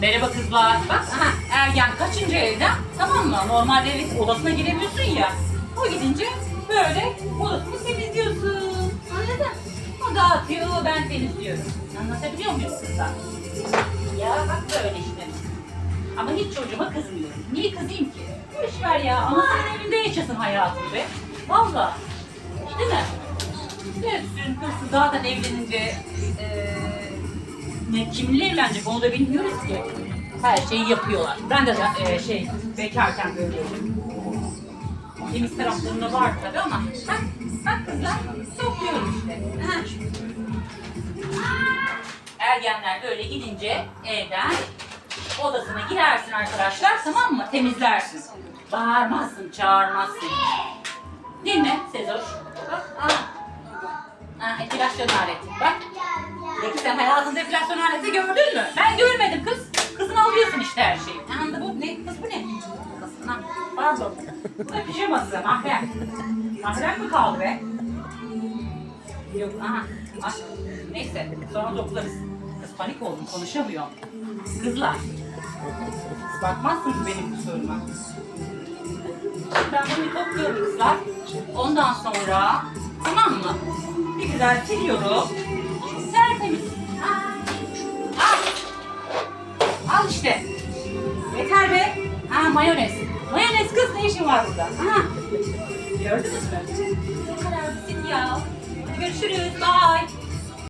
Merhaba kızlar. Bak aha, ergen kaçıncı evden tamam mı? Normalde evet odasına giremiyorsun ya. O gidince böyle odasını temizliyorsun. Anladın? O dağıtıyor, ben temizliyorum. Anlatabiliyor muyum kızlar? Ya bak böyle işte. Ama hiç çocuğuma kızmıyorum. Niye kızayım ki? Boş ver ya. Ama senin evinde yaşasın hayatını be. Valla. Değil mi? Hepsinin kızı zaten evlenince eee ne kiminle evlenecek onu da bilmiyoruz ki. Her şeyi yapıyorlar. Ben de eee, şey bekarken böyleydim. Temiz taraflarında var tabii ama bak, bak kızlar topluyorum işte. Aha. Ergenler böyle gidince evden odasına girersin arkadaşlar tamam mı? Temizlersin. Bağırmazsın, çağırmazsın. Değil mi Sezoş? Bak, aa. Ha, aleti. Bak. Sen hayatında epilasyon aleti gördün mü? Ben görmedim kız. Kızın alıyorsun işte her şeyi. Anında bu ne? Kız bu ne? Kız, ha, pardon. Bu da pijaması. Mahrem. Mahrem mi kaldı be? Yok. Aha. Neyse. Sonra toplarız. Kız panik oldum. Konuşamıyorum. Kızlar. Bakmazsınız benim kusuruma. Ben bunu topluyorum kızlar. Ondan sonra tamam mı? Bir güzel siliyorum. Al. Al işte. Yeter be. Ha mayonez. Mayonez kız ne işin var burada? Ha. Gördünüz mü? Ne kadar basit ya. Hadi görüşürüz. Bye.